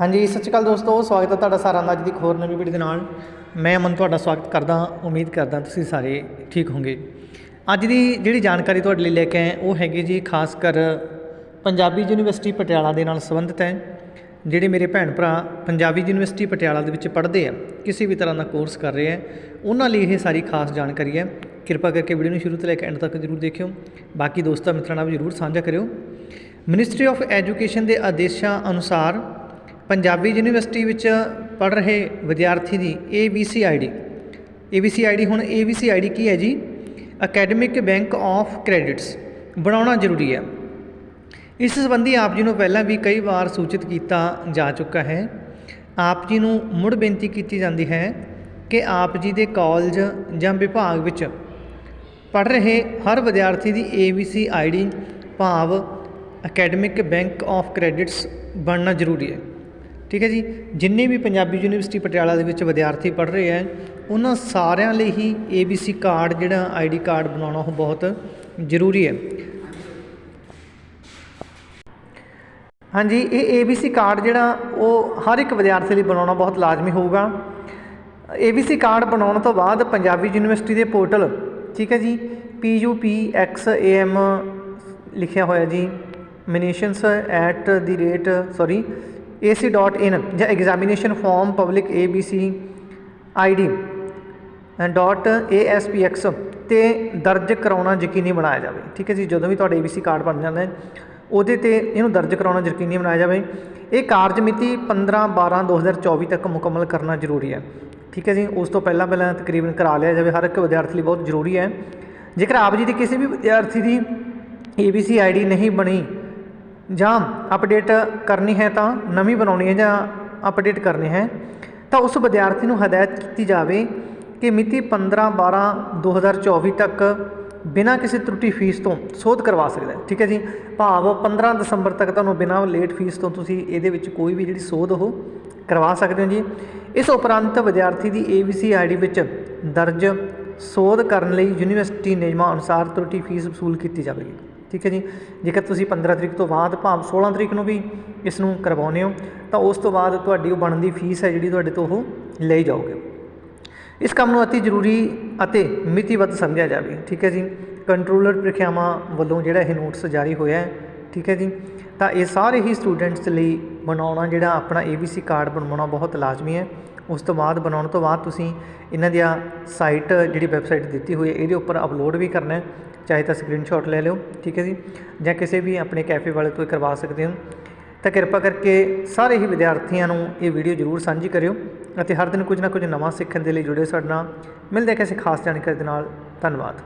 ਹਾਂਜੀ, ਸਤਿ ਸ਼੍ਰੀ ਅਕਾਲ ਦੋਸਤੋ, ਸਵਾਗਤ ਹੈ ਤੁਹਾਡਾ ਸਾਰਿਆਂ ਦਾ ਅੱਜ ਦੀ ਇੱਕ ਹੋਰ ਨਵੀਂ ਵੀਡੀਓ ਦੇ ਨਾਲ। ਮੈਂ ਅਮਨ ਤੁਹਾਡਾ ਸਵਾਗਤ ਕਰਦਾ ਉਮੀਦ ਕਰਦਾ ਤੁਸੀਂ ਸਾਰੇ ਠੀਕ ਹੋਵੋਗੇ। ਅੱਜ ਦੀ ਜਿਹੜੀ ਜਾਣਕਾਰੀ ਤੁਹਾਡੇ ਲਈ ਲੈ ਕੇ ਆਏ ਉਹ ਹੈਗੀ ਜੀ ਖਾਸ ਕਰ ਪੰਜਾਬੀ ਯੂਨੀਵਰਸਿਟੀ ਪਟਿਆਲਾ ਦੇ ਨਾਲ ਸੰਬੰਧਿਤ ਹੈ, ਜਿਹੜੇ ਮੇਰੇ ਭੈਣ ਭਰਾ ਪੰਜਾਬੀ ਯੂਨੀਵਰਸਿਟੀ ਪਟਿਆਲਾ ਦੇ ਵਿੱਚ ਪੜ੍ਹਦੇ ਆ, ਕਿਸੇ ਵੀ ਤਰ੍ਹਾਂ ਦਾ ਕੋਰਸ ਕਰ ਰਹੇ ਆ, ਉਹਨਾਂ ਲਈ ਇਹ ਸਾਰੀ ਖਾਸ ਜਾਣਕਾਰੀ ਹੈ। ਕਿਰਪਾ ਕਰਕੇ ਵੀਡੀਓ ਨੂੰ ਸ਼ੁਰੂ ਤੋਂ ਲੈ ਕੇ ਐਂਡ ਤੱਕ ਜ਼ਰੂਰ ਦੇਖਿਓ। ਬਾਕੀ ਦੋਸਤਾਂ ਮਿੱਤਰਾਂ ਨਾਲ ਵੀ ਜ਼ਰੂਰ ਸਾਂਝਾ ਕਰਿਓ। ਮਿਨਿਸਟਰੀ ਆਫ ਐਜੂਕੇਸ਼ਨ ਦੇ ਆਦੇਸ਼ਾਂ ਅਨੁਸਾਰ ਪੰਜਾਬੀ ਯੂਨੀਵਰਸਿਟੀ ਵਿੱਚ ਪੜ੍ਹ ਰਹੇ ਵਿਦਿਆਰਥੀ ਦੀ ABC ਆਈਡੀ ABC ਆਈਡੀ ਹੁਣ ABC ਆਈਡੀ ਕੀ ਹੈ ਜੀ? ਅਕੈਡਮਿਕ ਬੈਂਕ ਆਫ ਕ੍ਰੈਡਿਟਸ ਬਣਾਉਣਾ ਜ਼ਰੂਰੀ ਹੈ। ਇਸ ਸੰਬੰਧੀ ਆਪ ਜੀ ਨੂੰ ਪਹਿਲਾਂ ਵੀ ਕਈ ਵਾਰ ਸੂਚਿਤ ਕੀਤਾ ਜਾ ਚੁੱਕਾ ਹੈ। ਆਪ ਜੀ ਨੂੰ ਮੁੜ ਬੇਨਤੀ ਕੀਤੀ ਜਾਂਦੀ ਹੈ ਕਿ ਆਪ ਜੀ ਦੇ ਕਾਲਜ ਜਾਂ ਵਿਭਾਗ ਵਿੱਚ ਪੜ੍ਹ ਰਹੇ ਹਰ ਵਿਦਿਆਰਥੀ ਦੀ ABC ਆਈਡੀ ਭਾਵ ਅਕੈਡਮਿਕ ਬੈਂਕ ਆਫ ਕ੍ਰੈਡਿਟਸ ਬਣਨਾ ਜ਼ਰੂਰੀ ਹੈ। ਠੀਕ ਹੈ ਜੀ, ਜਿੰਨੇ ਵੀ ਪੰਜਾਬੀ ਯੂਨੀਵਰਸਿਟੀ ਪਟਿਆਲਾ ਦੇ ਵਿੱਚ ਵਿਦਿਆਰਥੀ ਪੜ੍ਹ ਰਹੇ ਹੈ ਉਹਨਾਂ ਸਾਰਿਆਂ ਲਈ ਹੀ ABC ਕਾਰਡ ਜਿਹੜਾ ਆਈਡੀ ਕਾਰਡ ਬਣਾਉਣਾ ਉਹ ਬਹੁਤ ਜ਼ਰੂਰੀ ਹੈ। ਹਾਂਜੀ, ਇਹ ABC ਕਾਰਡ ਜਿਹੜਾ ਉਹ ਹਰ ਇੱਕ ਵਿਦਿਆਰਥੀ ਲਈ ਬਣਾਉਣਾ ਬਹੁਤ ਲਾਜ਼ਮੀ ਹੋਊਗਾ। ABC ਕਾਰਡ ਬਣਾਉਣ ਤੋਂ ਬਾਅਦ ਪੰਜਾਬੀ ਯੂਨੀਵਰਸਿਟੀ ਦੇ ਪੋਰਟਲ, ਠੀਕ ਹੈ ਜੀ PUPXAM ਲਿਖਿਆ ਹੋਇਆ ਜੀ ਮਿਨੇਸ਼ਨਸ at the rate sorry ac.in ਜਾਂ examination form public ABC ID dot ASPX ਤੇ ਦਰਜ ਕਰਾਉਣਾ ਯਕੀਨੀ ਬਣਾਇਆ ਜਾਵੇ। ਠੀਕ ਹੈ ਜੀ, ਜਦੋਂ ਵੀ ਤੁਹਾਡਾ ABC ਕਾਰਡ ਬਣ ਜਾਂਦਾ ਹੈ ਉਹਦੇ ਤੇ ਇਹਨੂੰ ਦਰਜ ਕਰਾਉਣਾ ਯਕੀਨੀ ਬਣਾਇਆ ਜਾਵੇ। ਇਹ ਕਾਰਜ ਮਿਤੀ 15 12 2024 ਤੱਕ ਮੁਕੰਮਲ ਕਰਨਾ ਜ਼ਰੂਰੀ ਹੈ। ਠੀਕ ਹੈ ਜੀ, ਉਸ ਤੋਂ ਪਹਿਲਾਂ ਪਹਿਲਾਂ ਤਕਰੀਬਨ ਕਰਾ ਲਿਆ ਜਾਵੇ। ਹਰ ਇੱਕ ਵਿਦਿਆਰਥੀ ਲਈ ਬਹੁਤ ਜ਼ਰੂਰੀ ਹੈ। ਜੇਕਰ ਆਪ ਜੀ ਦੀ ਕਿਸੇ ਵੀ ਵਿਦਿਆਰਥੀ ਦੀ ABC ਆਈਡੀ ਨਹੀਂ ਬਣੀ ਜਾਂ ਅਪਡੇਟ ਕਰਨੀ ਹੈ ਤਾਂ ਨਵੀਂ ਬਣਾਉਣੀ ਹੈ ਜਾਂ ਅਪਡੇਟ ਕਰਨੀ ਹੈ, ਤਾਂ ਉਸ ਵਿਦਿਆਰਥੀ ਨੂੰ ਹਦਾਇਤ ਕੀਤੀ ਜਾਵੇ ਕਿ ਮਿਤੀ 15 12 2024 ਤੱਕ ਬਿਨਾਂ ਕਿਸੇ ਤਰੁੱਟੀ ਫੀਸ ਤੋਂ ਸੋਧ ਕਰਵਾ ਸਕਦਾ ਹੈ। ਠੀਕ ਹੈ ਜੀ? ਭਾਵ 15 ਦਸੰਬਰ ਤੱਕ ਤੁਹਾਨੂੰ ਬਿਨਾਂ ਲੇਟ ਫੀਸ ਤੋਂ ਤੁਸੀਂ ਇਹਦੇ ਵਿੱਚ ਕੋਈ ਵੀ ਜਿਹੜੀ ਸੋਧ ਉਹ ਕਰਵਾ ਸਕਦੇ ਹੋ ਜੀ। ਇਸ ਉਪਰੰਤ ਵਿਦਿਆਰਥੀ ਦੀ ABC ਆਈਡੀ ਵਿੱਚ ਦਰਜ ਸੋਧ ਕਰਨ ਲਈ ਯੂਨੀਵਰਸਿਟੀ ਨਿਯਮਾਂ ਅਨੁਸਾਰ ਤਰੁੱਟੀ ਫੀਸ ਵਸੂਲ ਕੀਤੀ ਜਾਵੇਗੀ। ਠੀਕ ਹੈ ਜੀ? ਜੇਕਰ ਤੁਸੀਂ 15 ਤਰੀਕ ਤੋਂ ਬਾਅਦ ਭਾਵ 16 ਤਰੀਕ ਨੂੰ ਵੀ ਇਸ ਨੂੰ ਕਰਵਾਉਂਦੇ ਹੋ, ਤਾਂ ਉਸ ਤੋਂ ਬਾਅਦ ਤੁਹਾਡੀ ਉਹ ਬਣਦੀ ਫੀਸ ਹੈ ਜਿਹੜੀ ਤੁਹਾਡੇ ਤੋਂ ਉਹ ਲਈ ਜਾਓਗੇ ਇਸ ਕੰਮ ਨੂੰ ਅਤੀ ਜ਼ਰੂਰੀ ਅਤੇ ਮਿਤੀਬੱਧ ਸਮਝਿਆ ਜਾਵੇ, ਠੀਕ ਹੈ ਜੀ? ਕੰਟਰੋਲਰ ਪ੍ਰੀਖਿਆਵਾਂ ਵੱਲੋਂ ਜਿਹੜਾ ਇਹ ਨੋਟਿਸ ਜਾਰੀ ਹੋਇਆ ਹੈ, ਠੀਕ ਹੈ ਜੀ? ਤਾਂ ਇਹ ਸਾਰੇ ਹੀ ਸਟੂਡੈਂਟਸ ਲਈ ਬਣਾਉਣਾ ਜਿਹੜਾ ਆਪਣਾ ABC ਕਾਰਡ ਬਣਵਾਉਣਾ ਬਹੁਤ ਲਾਜ਼ਮੀ ਹੈ। ਉਸ ਤੋਂ ਬਾਅਦ ਬਣਾਉਣ ਤੋਂ ਬਾਅਦ ਤੁਸੀਂ ਇਹਨਾਂ ਦੀਆਂ ਸਾਈਟ ਜਿਹੜੀ ਵੈਬਸਾਈਟ ਦਿੱਤੀ ਹੋਈ ਹੈ, ਇਹਦੇ ਉੱਪਰ ਅਪਲੋਡ ਵੀ ਕਰਨਾ ਚਾਹੇ ਤਾਂ ਸਕਰੀਨਸ਼ਾਟ ਲੈ ਲਿਓ, ਠੀਕ ਹੈ ਜੀ? ਜਾਂ ਕਿਸੇ ਵੀ ਆਪਣੇ ਕੈਫੇ ਵਾਲੇ ਤੋਂ ਇਹ ਕਰਵਾ ਸਕਦੇ ਹੋ। ਤਾਂ ਕਿਰਪਾ ਕਰਕੇ ਸਾਰੇ ਹੀ ਵਿਦਿਆਰਥੀਆਂ ਨੂੰ ਇਹ ਵੀਡੀਓ ਜ਼ਰੂਰ ਸਾਂਝੀ ਕਰਿਓ ਅਤੇ ਹਰ ਦਿਨ ਕੁਝ ਨਾ ਕੁਝ ਨਵਾਂ ਸਿੱਖਣ ਦੇ ਲਈ ਜੁੜੇ ਸਾਡੇ ਨਾਲ। ਮਿਲਦੇ ਕਿਸੇ ਖਾਸ ਜਾਣਕਾਰੀ ਦੇ ਨਾਲ। ਧੰਨਵਾਦ।